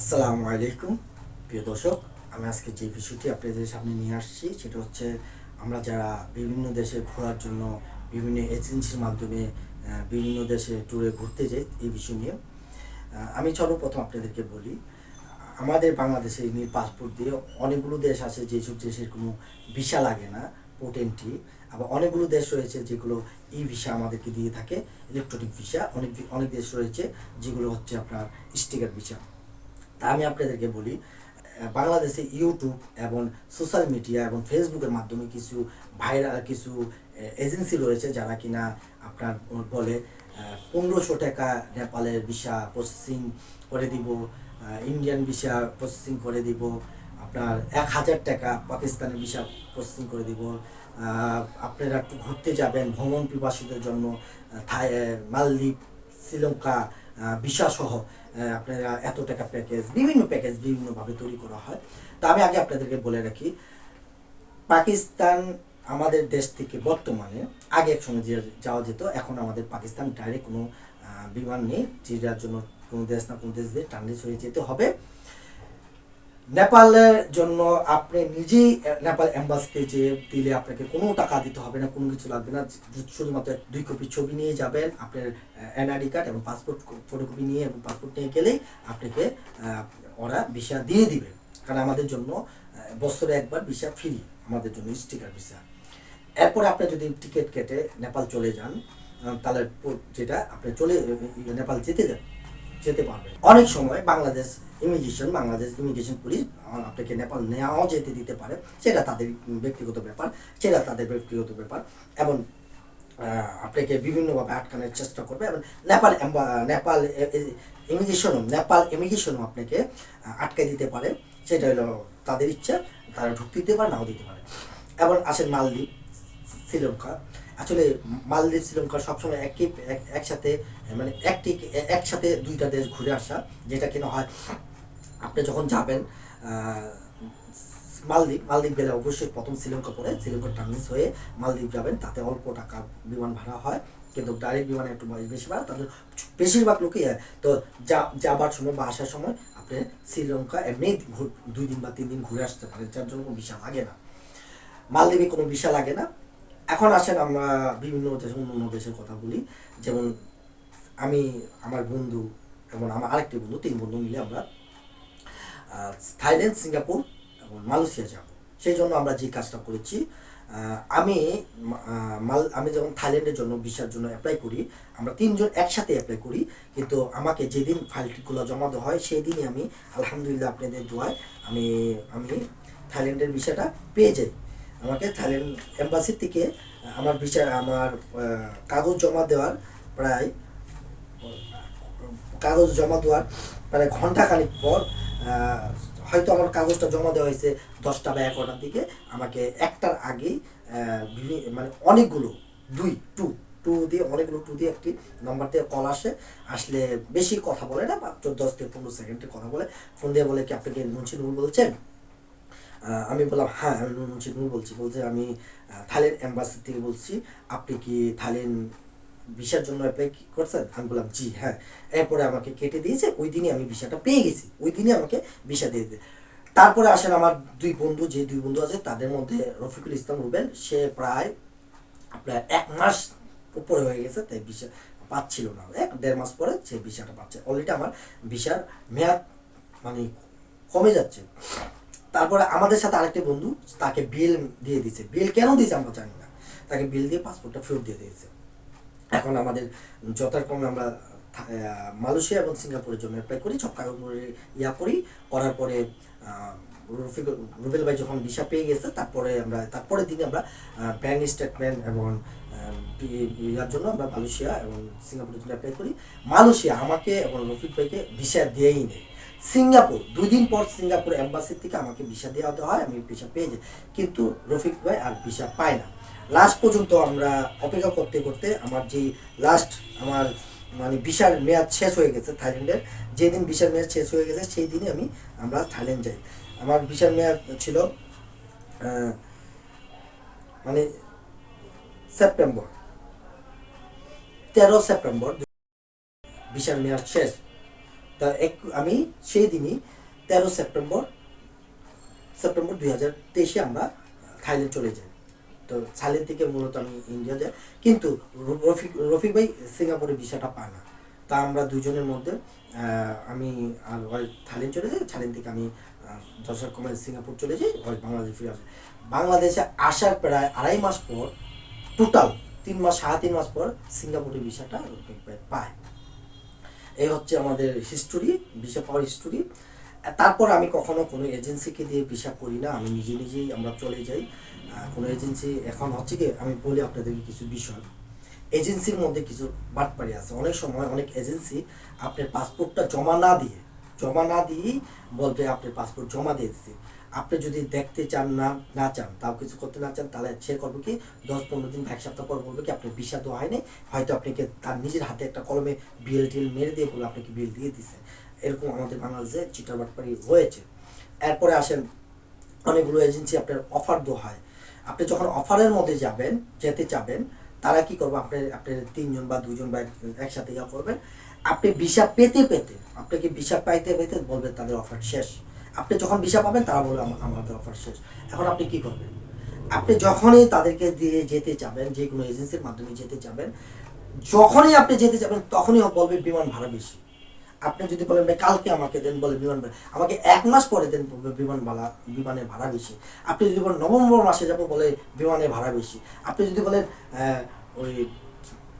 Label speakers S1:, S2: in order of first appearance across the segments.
S1: আসসালামু আলাইকুম। প্রিয় দর্শক, আমি আজকে যে বিষয়টি আপনাদের সামনে নিয়ে আসছি, সেটা হচ্ছে আমরা যারা বিভিন্ন দেশে ঘোরার জন্য বিভিন্ন এজেন্সির মাধ্যমে বিভিন্ন দেশে ট্যুরে ঘুরতে যাই, এই বিষয় নিয়ে আমি সর্বপ্রথম আপনাদেরকে বলি, আমাদের বাংলাদেশে এমনি পাসপোর্ট দিয়ে অনেকগুলো দেশ আছে যেসব দেশের কোনো ভিসা লাগে না পোটেন্টি আবার অনেকগুলো দেশ রয়েছে যেগুলো ই ভিসা আমাদেরকে দিয়ে থাকে ইলেকট্রনিক ভিসা অনেক অনেক দেশ রয়েছে যেগুলো হচ্ছে আপনার স্টিকার ভিসা তা আমি আপনাদেরকে বলি বাংলাদেশে ইউটিউব এবং সোশ্যাল মিডিয়া এবং ফেসবুকের মাধ্যমে কিছু ভাইরাল কিছু এজেন্সি রয়েছে যারা কিনা আপনার বলে পনেরোশো টাকা নেপালের ভিসা প্রসেসিং করে দিব ইন্ডিয়ান ভিসা প্রসেসিং করে দিব, আপনার এক হাজার টাকা পাকিস্তানের ভিসা প্রসেসিং করে দিব আপনারা একটু ঘুরতে যাবেন ভ্রমণ পিপাসীদের জন্য থাই মালদ্বীপ, শ্রীলঙ্কা ভিসা সহ আপনারা এত টাকা প্যাকেজ বিভিন্ন প্যাকেজ বিভিন্নভাবে তৈরি করা হয়। তো আমি আগে আপনাদেরকে বলে রাখি, পাকিস্তান আমাদের দেশ থেকে বর্তমানে, আগে এক সময় যে- যাওয়া যেত, এখন আমাদের পাকিস্তান ডাইরেক্ট কোনো বিমান নেই যেটার জন্য কোনো দেশ না কোনো দেশ দিয়ে ট্রানজিট হয়ে যেতে হবে। নেপালের জন্য আপনি নিজেই নেপাল এম্বাসিতে যে দিলে আপনাকে কোনো টাকা দিতে হবে না, কোনো কিছু লাগবে না। শুধুমাত্র দুই কপি ছবি নিয়ে যাবেন, আপনার এনআইডি কার্ড এবং পাসপোর্ট ফটোকপি নিয়ে এবং পাসপোর্ট নিয়ে গেলেই আপনাকে ওরা ভিসা দিয়ে দিবে। কারণ আমাদের জন্য বছরে একবার ভিসা ফ্রি আমাদের জন্য স্টিকার ভিসা এরপরে আপনি যদি টিকিট কেটে নেপাল চলে যান তাহলে যেটা আপনি চলে নেপাল যেতে যান যেতে পারবেন অনেক সময় Bangladesh immigration Bangladesh immigration police আপনাকে নেপাল নেওয়াও যেতে দিতে পারে। সেটা তাদের ব্যক্তিগত ব্যাপার, সেটা তাদের ব্যক্তিগত ব্যাপার। এবং আপনাকে বিভিন্নভাবে আটকানোর চেষ্টা করবে এবং নেপাল নেপাল ইমিগ্রেশনও নেপাল ইমিগ্রেশনও আপনাকে আটকে দিতে পারে। সেটা হলো তাদের ইচ্ছা, তারা ঢুকতে দিতে পারে, নাও দিতে পারে। এবং আসেন মালদ্বীপ, শ্রীলঙ্কা। আসলে মালদ্বীপ, শ্রীলঙ্কা সবসময় একই, এক- একসাথে মানে একটি, একসাথে দুইটা দেশ ঘুরে আসা, যেটা কিনা হয়, আপনি যখন যাবেন মালদ্বীপ মালদ্বীপ গেলে অবশ্যই প্রথম শ্রীলঙ্কা পরে শ্রীলঙ্কা ট্রানজিট হয়ে মালদ্বীপ যাবেন, তাতে অল্প টাকা বিমান ভাড়া হয়, কিন্তু ডাইরেক্ট বিমানে একটু বেশি ভাড়া তাহলে বেশিরভাগ লোকই। তো যা, যাবার সময় বা আসার সময় আপনি শ্রীলঙ্কা এমনি দুই দিন বা তিন দিন ঘুরে আসতে পারেন, যার জন্য কোনো ভিসা লাগে না মালদ্বীপে কোনো ভিসা লাগে না এখন আসেন, আমরা বিভিন্ন দেশ অন্য দেশের কথা বলি। যেমন আমি, আমার বন্ধু এবং আমার আরেকটি বন্ধু, তিন বন্ধু মিলে আমরা থাইল্যান্ড, সিঙ্গাপুর এবং মালয়েশিয়া যাব। সেই জন্য আমরা যে কাজটা করেছি আমি মাল, আমি যখন থাইল্যান্ডের জন্য ভিসার জন্য অ্যাপ্লাই করি, আমরা তিনজন একসাথে অ্যাপ্লাই করি। কিন্তু আমাকে যেদিন ফাইলগুলো জমা দেওয়া হয় সেই দিনই আমি, আলহামদুলিল্লাহ আপনাদের দোয়ায় আমি আমি থাইল্যান্ডের ভিসাটা পেয়ে যাই। আমাকে থাইল্যান্ড এম্বাসি থেকে আমার ভিসা, আমার কাগজ জমা দেওয়ার প্রায়, কাগজ জমা দেওয়ার প্রায় ঘণ্টা খানিক পর হয়তো আমার কাগজটা জমা দেওয়া হয়েছে দশটা বা এগারোটার দিকে। আমাকে একটার আগেই মানে অনেকগুলো, দুই, টু টু দিয়ে, অনেকগুলো টু দিয়ে একটি নম্বর দিয়ে কল আসে। আসলে বেশি কথা বলে না মাত্র দশ থেকে পনেরো সেকেন্ডের কথা বলে। ফোন দিয়ে বলে কি আপনাকে মুন্সি নুর বলছেন? আমি বললাম হ্যাঁ আমি মুন্সি নুর বলছি। বলছে, আমি থাইল্যান্ড এম্বাসি থেকে বলছি, আপনি কি থাইল্যান্ড ভিসার জন্য অ্যাপ্লাই করছেন? আমি বললাম, জি হ্যাঁ। এরপরে আমাকে কেটে দিয়েছে, ওই দিনই আমি ভিসাটা পেয়ে গেছি। ওই দিনই আমাকে ভিসা দিয়ে তারপরে আসেন আমার দুই বন্ধু, যে দুই বন্ধু আছে, তাদের মধ্যে রফিকুল ইসলাম রুবেল, সে প্রায় আপনার এক মাস উপরে হয়ে গেছে, তাই ভিসা পাচ্ছিল না। এক দেড় মাস পরে সে ভিসাটা পাচ্ছে। অলরেডি আমার ভিসার মেয়াদ মানে কমে যাচ্ছে। তারপরে আমাদের সাথে আরেকটি বন্ধু তাকে বিল দিয়ে দিয়েছে। বিল কেন দিয়েছে আমরা জানি না। তাকে বিল দিয়ে পাসপোর্টটা ফেরত দিয়ে দিয়েছে। এখন আমাদের যথাক্রমে আমরা মালয়েশিয়া এবং সিঙ্গাপুরের জন্য অ্যাপ্লাই করি সব ইয়া করি। করার পরে আহ, রফিক রুবেল ভাই যখন ভিসা পেয়ে গেছে তারপরে আমরা তারপরে দিনে আমরা ব্যাংক স্টেটমেন্ট এবং ইয়ার জন্য আমরা মালয়েশিয়া এবং সিঙ্গাপুরের জন্য অ্যাপ্লাই করি। মালয়েশিয়া আমাকে এবং রফিক ভাইকে ভিসা দিয়েই নেই। সিঙ্গাপুর দুই দিন পর সিঙ্গাপুর এম্বাসির থেকে আমাকে ভিসা দেওয়া হয়, আমি ভিসা পেয়ে যাই। কিন্তু রফিক ভাই আর ভিসা পায় না। লাস্ট পর্যন্ত আমরা অপেক্ষা করতে করতে আমার যে লাস্ট আমার মানে ভিসার মেয়াদ শেষ হয়ে গেছে থাইল্যান্ডের। যেদিন ভিসার মেয়াদ শেষ হয়ে গেছে, সেই দিনই আমি আমরা থাইল্যান্ড যাই। আমার ভিসার মেয়াদ ছিল মানে সেপ্টেম্বর, তেরো সেপ্টেম্বর ভিসার মেয়াদ শেষ। তা এক, আমি সেই দিনই তেরো সেপ্টেম্বর সেপ্টেম্বর দুই হাজার তেইশে আমরা থাইল্যান্ড চলে যাই। তো থাইল্যান্ড থেকে মূলত আমি ইন্ডিয়া যাই। কিন্তু রফিক রফিক ভাই সিঙ্গাপুরে ভিসাটা পায় না। তা আমরা দুজনের মধ্যে আমি আর ওই থাইল্যান্ড চলে যাই। থাইল্যান্ড থেকে আমি দশার কমায় সিঙ্গাপুর চলে যাই, ওই বাংলাদেশে ফিরে আসি। বাংলাদেশে আসার প্রায় আড়াই মাস পর টোটাল তিন মাস, সাড়ে তিন মাস পর সিঙ্গাপুরের ভিসাটা রফিক ভাই পায়। এই হচ্ছে আমাদের হিস্টোরি ভিসা পাওয়ার হিস্টোরি তারপর আমি কখনো কোনো এজেন্সিকে দিয়ে ভিসা করি না, আমি নিজে নিজেই আমরা চলে যাই। কোনো এজেন্সি এখন হচ্ছে কি, আমি বলি আপনাদেরকে কিছু বিষয়। এজেন্সির মধ্যে কিছু বাটপাড়ি আছে। অনেক সময় অনেক এজেন্সি আপনার পাসপোর্টটা জমা না দিয়ে, জমা না দিয়েই বলবে আপনার পাসপোর্ট জমা দিয়ে দিচ্ছে আপনি যদি দেখতে চান না না চান, তাও কিছু করতে না চান, তাহলে সে করবে কি, দশ পনেরো দিন এক সপ্তাহ পর বলবে কি, আপনার দেওয়া হয়নি হয়তো আপনাকে তার নিজের হাতে একটা কলমে বিএল টিএল মেরে দিয়ে বলে আপনাকে বিল দিয়ে দিছে। এরকম আমাদের বাংলাদেশে চিটার বাটপাড়ি হয়েছে। এরপরে আসেন, অনেকগুলো এজেন্সি আপনার অফার দেওয়া হয়। আপনি যখন অফারের মধ্যে যাবেন, যেতে চাবেন, তারা কি করবে, আপনার আপনার তিনজন বা দুজন বা এক- একসাথে ইয়া করবেন আপনি ভিসা পেতে পেতে, আপনাকে ভিসা পাইতে, পেতে বলবেন তাদের অফার শেষ। আপনি যখন ভিসা পাবেন, তারা বলবে আমাদের অফার শেষ। এখন আপনি কি করবেন? আপনি যখনই তাদেরকে দিয়ে যেতে চাবেন যে কোনো এজেন্সির মাধ্যমে যেতে চাবেন যখনই আপনি যেতে চাবেন তখনই বলবে, বিমান ভাড়া বেশি। আপনি যদি বলেন, ভাই, কালকে আমাকে দেন, বলে, বিমান ভাড়া আমাকে এক মাস পরে দেন বিমান ভাড়া বিমানের ভাড়া বেশি। আপনি যদি বলেন, নভেম্বর মাসে যাব, বলে বিমানের ভাড়া বেশি। আপনি যদি বলেন ওই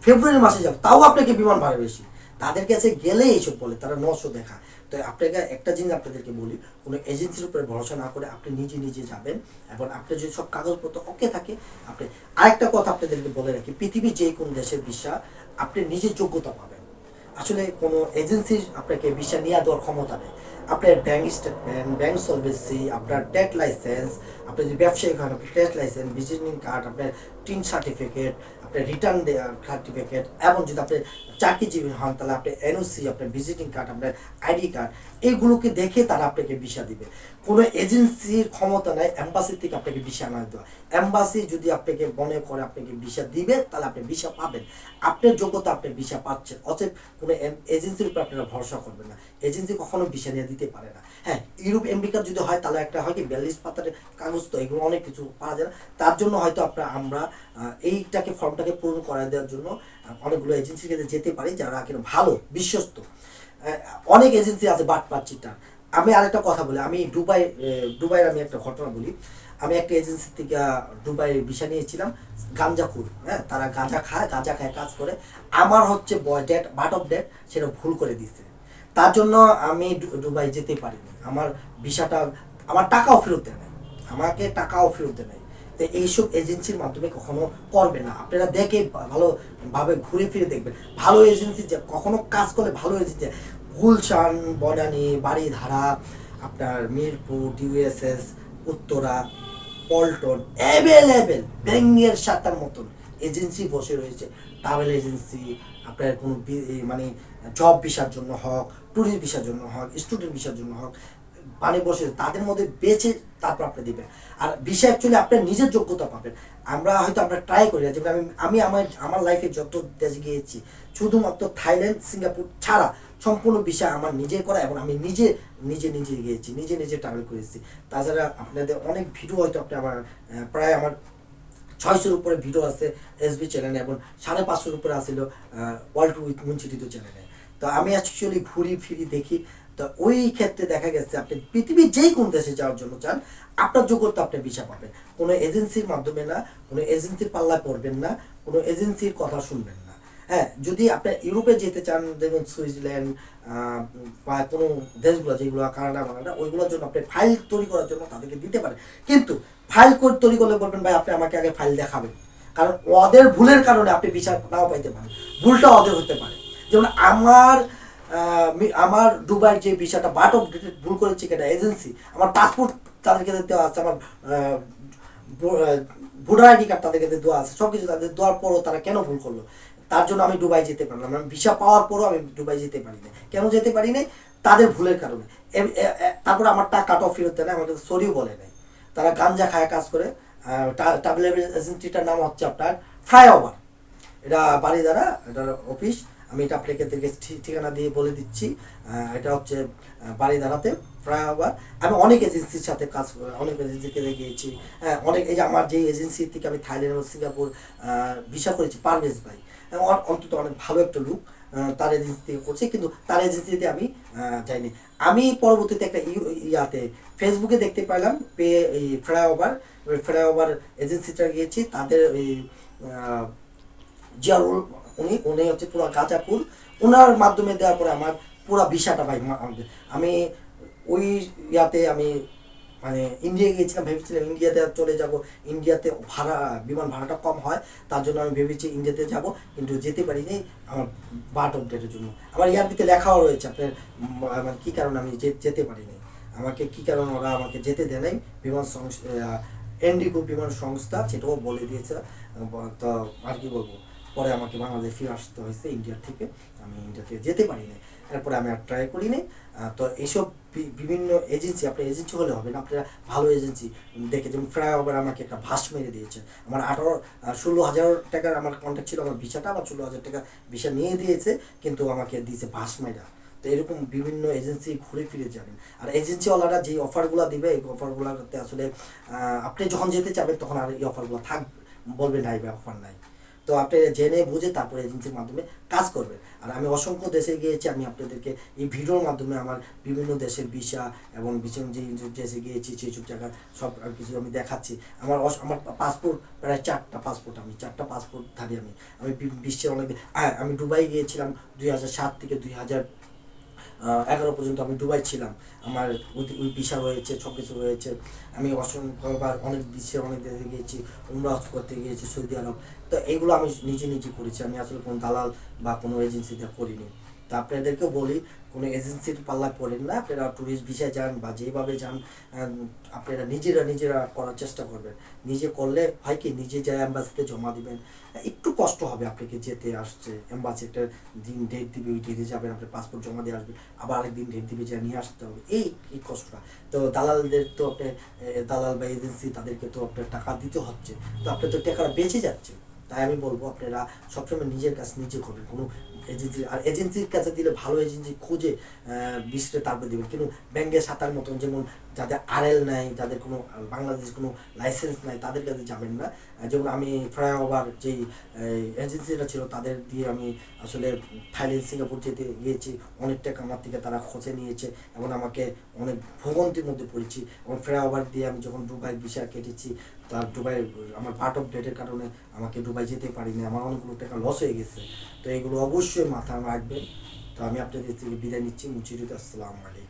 S1: ফেব্রুয়ারি মাসে যাব, তাও আপনাকে বিমান ভাড়া বেশি। তাদের কাছে গেলে এইসব বলে, তারা নশো দেখা তো আপনাকে একটা জিনিস আপনাদেরকে বলি, কোনো এজেন্সির উপরে ভরসা না করে আপনি নিজে নিজে যাবেন এবং আপনার যদি সব কাগজপত্র ওকে থাকে, আপনি আরেকটা কথা আপনাদেরকে বলে রাখি, পৃথিবীর যে কোন দেশের ভিসা আপনি নিজের যোগ্যতা পাবেন। আসলে কোনো এজেন্সির আপনাকে ভিসা নিয়ে দেওয়ার ক্ষমতা নেই। আপনার ব্যাংক স্টেটমেন্ট ব্যাংক সলভেন্সি আপনার টেট লাইসেন্স আপনি যদি ব্যবসায়িক হন আপনার টেট লাইসেন্স ভিজিটিং কার্ড আপনার টিন সার্টিফিকেট আপনার রিটার্ন দেওয়ার সার্টিফিকেট এবং যদি আপনি চাকরিজীবী হন, তাহলে আপনার এনওসি আপনার ভিজিটিং কার্ড আপনার আইডি কার্ড এইগুলোকে দেখে তারা আপনাকে ভিসা দিবে। কোনো এজেন্সির ক্ষমতা নাই অ্যাম্বাসি থেকে আপনাকে ভিসা না দেওয়া। অ্যাম্বাসি যদি আপনাকে মনে করে আপনাকে ভিসা দিবে, তাহলে আপনি ভিসা পাবেন। আপনার যোগ্যতা আপনি ভিসা পাচ্ছেন, অতএব কোনো এজেন্সির উপর আপনারা ভরসা করবেন না। এজেন্সি কখনো ভিসা নিয়ে দিতে পারে না। হ্যাঁ ইউরোপ আমেরিকা যদি হয়, তাহলে একটা হয় কি বিয়াল্লিশ পাতার কাগজ তো, এগুলো অনেক কিছু পাওয়া যায় না। তার জন্য হয়তো আপনার, আমরা এইটাকে ফর্মটাকে পূরণ করা দেওয়ার জন্য অনেকগুলো এজেন্সির কাছে যেতে পারি যারা কিন্তু ভালো, বিশ্বস্ত। অনেক এজেন্সি আছে বাট পাচ্ছিটার আমি আরেকটা কথা বলি, আমি দুবাই দুবাইয়ের আমি একটা ঘটনা বলি। আমি একটা এজেন্সি থেকে দুবাই ভিসা নিয়েছিলাম, গাঞ্জাখুর। হ্যাঁ তারা গাঁজা খায় গাঁজা খায়, কাজ করে। আমার হচ্ছে buy date but of date সেটা ভুল করে দিচ্ছে তার জন্য আমি দুবাই যেতে পারিনি। আমার ভিসাটা আমার টাকাও ফেরত দেয় আমাকে টাকাও ফেরত দেয় তো এইসব এজেন্সির মাধ্যমে কখনো করবে না। আপনারা দেখে ভালোভাবে ঘুরে ফিরে দেখবেন। ভালো এজেন্সি যে কখনো কাজ করলে ভালো এজেন্সি গুলশান, বনানী বাড়িধারা আপনার মিরপুর ডিউএসএস উত্তরা, পল্টন অ্যাভেলেবেল ব্যাঙ্গের সাতার মতন এজেন্সি বসে রয়েছে। ট্রাভেল এজেন্সি আপনার কোনো মানে জব ভিসার জন্য হোক ট্যুরিস্ট ভিসার জন্য হোক স্টুডেন্ট ভিসার জন্য হোক মানে বসে তাদের মধ্যে বেছে তারপর আপনি দিবেন। আর ভিসা অ্যাকচুয়ালি আপনার নিজের যোগ্যতা পাবেন। আমরা হয়তো আমরা ট্রাই করি না আমি আমি আমার আমার লাইফে যত দেশে গিয়েছি, শুধুমাত্র থাইল্যান্ড, সিঙ্গাপুর ছাড়া সম্পূর্ণ বিষয় আমার নিজের করা এবং আমি নিজে নিজে নিজে গিয়েছি, নিজে নিজে ট্রাভেল করেছি। তাছাড়া আপনাদের অনেক ভিডিও হয়তো আপনি আমার প্রায় আমার ছয়শোর উপরে ভিডিও আছে এসবি চ্যানেলে এবং সাড়ে পাঁচশোর উপরে আসছিল ওয়ার্ল্ড উইথ মুন্সিটিত চ্যানেলে তো আমি অ্যাকচুয়ালি ঘুরি, ফিরি, দেখি। তো ওই ক্ষেত্রে দেখা গেছে আপনি পৃথিবীর যেই কোন দেশে যাওয়ার জন্য চান, আপনার যোগ্যতা আপনি ভিসা পাবেন। কোনো এজেন্সির মাধ্যমে না, কোনো এজেন্সির পাল্লায় পড়বেন না, কোনো এজেন্সির কথা শুনবেন না। হ্যাঁ যদি আপনি ইউরোপে যেতে চান দেখবেন সুইজারল্যান্ড বা কোনো দেশগুলো যেগুলো কানাডা, মানাডা, ওইগুলোর জন্য আপনি ফাইল তৈরি করার জন্য তাদেরকে দিতে পারেন। কিন্তু ফাইল তৈরি করলে বলবেন, ভাই, আপনি আমাকে আগে ফাইল দেখাবেন। কারণ ওদের ভুলের কারণে আপনি বিচার নাও পাইতে পারেন। ভুলটা ওদের হতে পারে। যেমন আমার আমার দুবার যে বিষয়টা বাট অফ ডেটেড ভুল করেছে কেটা এজেন্সি, আমার পাসপোর্ট তাদেরকে দেওয়া আছে, আমার ভোটার আইডি কার্ড তাদেরকে দেওয়া আছে সব কিছু তাদের দেওয়ার পরও তারা কেন ভুল করল? তার জন্য আমি দুবাই যেতে পারলাম না ভিসা পাওয়ার পরও আমি দুবাই যেতে পারি না কেন যেতে পারি না তাদের ভুলের কারণে। তারপর আমার টাকা কাট ফেরত দেয় না আমাকে সরিও বলে নাই। তারা গাঞ্জা খায় কাজ করে। ট্রাভেল এজেন্সিটার নাম হচ্ছে আপনার ফ্লাইওভার। এটা বাড়ি দ্বারা এটার অফিস আমি এটা আপনাকে ঠি- ঠিকানা দিয়ে বলে দিচ্ছি। এটা হচ্ছে বাড়ি দাঁড়াতে প্রায় আমি অনেক এজেন্সির সাথে কাজ অনেক এজেন্সিকে গিয়েছি হ্যাঁ অনেক এই যে আমার যে এজেন্সি থেকে আমি থাইল্যান্ড এবং সিঙ্গাপুর ভিসা করেছি পারভেজ ভাই অন্তত অনেক ভালো একটা লুক তার এজেন্সি থেকে করছি কিন্তু তার এজেন্সিতে আমি যাইনি। আমি পরবর্তীতে একটা ইয়াতে ফেসবুকে দেখতে পেলাম পেয়ে এই ফ্লাইওভার ফ্লাইওভার এজেন্সিটা গিয়েছি তাদের আহ, জিয়ারুল উনি উনি হচ্ছে পুরো গাজাপুর ওনার মাধ্যমে দেওয়ার পরে আমার পুরো ভিসাটা ভাই আমি ওই ইয়াতে আমি মানে ইন্ডিয়া গিয়েছিলাম, ভেবেছিলাম ইন্ডিয়াতে চলে যাব। ইন্ডিয়াতে ভাড়া, বিমান ভাড়াটা কম হয়, তার জন্য আমি ভেবেছি ইন্ডিয়াতে যাব, কিন্তু যেতে পারিনি আমার বার্ট অফ ডেটের জন্য। আমার ইয়ারবিতে লেখাও রয়েছে, আপনার মানে কী কারণে আমি যেতে পারিনি। আমাকে কী কারণে ওরা আমাকে যেতে দেয় নাই, বিমান সংস্থা এন্ডিগো বিমান সংস্থা, সেটাও বলে দিয়েছে তো আর কি বলব। পরে আমাকে বাংলাদেশ ফিরে আসতে হয়েছে ইন্ডিয়ার থেকে। আমি ইন্ডিয়া থেকে যেতে পারিনি। এরপরে আমি আর ট্রাই করিনি। আহ, তো এইসব বিভিন্ন এজেন্সি আপনার এজেন্সি হলে হবে না আপনারা ভালো এজেন্সি দেখে যেমন ফ্লাইওভার আমাকে একটা ভাস মেরে দিয়েছে। আমার আঠারো ষোলো হাজার টাকার আমার কন্ট্যাক্ট ছিল আমার ভিসাটা আমার ষোলো হাজার টাকা ভিসা নিয়ে দিয়েছে কিন্তু আমাকে দিয়েছে ভাস মেরা তো এরকম বিভিন্ন এজেন্সি ঘুরে ফিরে যাবেন। আর এজেন্সিওয়ালারা যে অফারগুলো দিবে এই অফারগুলোতে আসলে আপনি যখন যেতে চাবেন তখন আর এই অফারগুলো থাকবে বলবেন নাই অফার নাই। তো আপনি জেনে বুঝে তারপরে এজেন্সির মাধ্যমে কাজ করবেন। আর আমি অসংখ্য দেশে গিয়েছি, আমি আপনাদেরকে এই ভিডিওর মাধ্যমে আমার বিভিন্ন দেশের ভিসা এবং বিভিন্ন যে দেশে গিয়েছি, সেই সব জায়গার সব কিছু আমি দেখাচ্ছি। আমার আমার পাসপোর্ট প্রায় চারটা পাসপোর্ট আমি, চারটা পাসপোর্ট ধারি আমি। আমি বিশ্বের অনেক আমি দুবাই গিয়েছিলাম দুই হাজার সাত থেকে দুই হাজার এগারো পর্যন্ত আমি দুবাই ছিলাম। আমার ভিসা রয়েছে সব কিছু রয়েছে। আমি অসংখ্যবার অনেক বিশ্বে অনেক দেশে গিয়েছি উমরা করতে গিয়েছি সৌদি আরব। তো এগুলো আমি নিজে নিজে করেছি। আমি আসলে কোনো দালাল বা কোনো এজেন্সিতে করিনি। তা আপনাদেরকেও বলি কোনো এজেন্সির পাল্লা পড়েন না আপনারা ট্যুরিস্ট ভিসায় যান বা যেভাবে যান আপনারা নিজেরা নিজেরা করার চেষ্টা করবেন। নিজে করলে হয় কি নিজে যায় অ্যাম্বাসিতে জমা দিবেন একটু কষ্ট হবে আপনাকে যেতে আসছে অ্যাম্বাসি একটা দিন ডেট দিবে ওই ডেটে যাবেন আপনার পাসপোর্ট জমা দিয়ে আসবে আবার আরেকদিন ডেট দিবে যা নিয়ে আসতে হবে। এই এই কষ্টটা। তো দালালদের তো আপনি এ, দালাল বা এজেন্সি তাদেরকে তো আপনার টাকা দিতে হচ্ছে। তো আপনার তো টাকাটা বেঁচে যাচ্ছে। তাই আমি বলব আপনারা সবসময় নিজের কাছে নিজে করবেন। কোনো এজেন্সি আর এজেন্সির কাছে দিলে ভালো এজেন্সি খুঁজে বিশ্রে তারপরে দেবেন। কিন্তু ব্যাংকে সাঁতার মতন যেমন যাদের আরএল নাই, যাদের কোনো বাংলাদেশ কোনো লাইসেন্স নাই, তাদের কাছে যাবেন না। যেমন আমি ফ্লাইওভার যেই এজেন্সিটা ছিল, তাদের দিয়ে আমি আসলে থাইল্যান্ড, সিঙ্গাপুর যেতে গিয়েছি। অনেক টাকা আমার থেকে তারা খোঁজে নিয়েছে এবং আমাকে অনেক ভোগান্তির মধ্যে পড়েছি। এবং ফ্লাইওভার দিয়ে আমি যখন দুবাই ভিসা কেটেছি, তার দুবাই, আমার পার্ট অফ ডেটের কারণে আমাকে দুবাই যেতে পারিনি। আমার অনেকগুলো টাকা লস হয়ে গেছে। তো এগুলো অবশ্যই মাথায় রাখবেন। তো আমি আপনাদের থেকে বিদায় নিচ্ছি। মুচিরুদ আসসালামু আলাইকুম।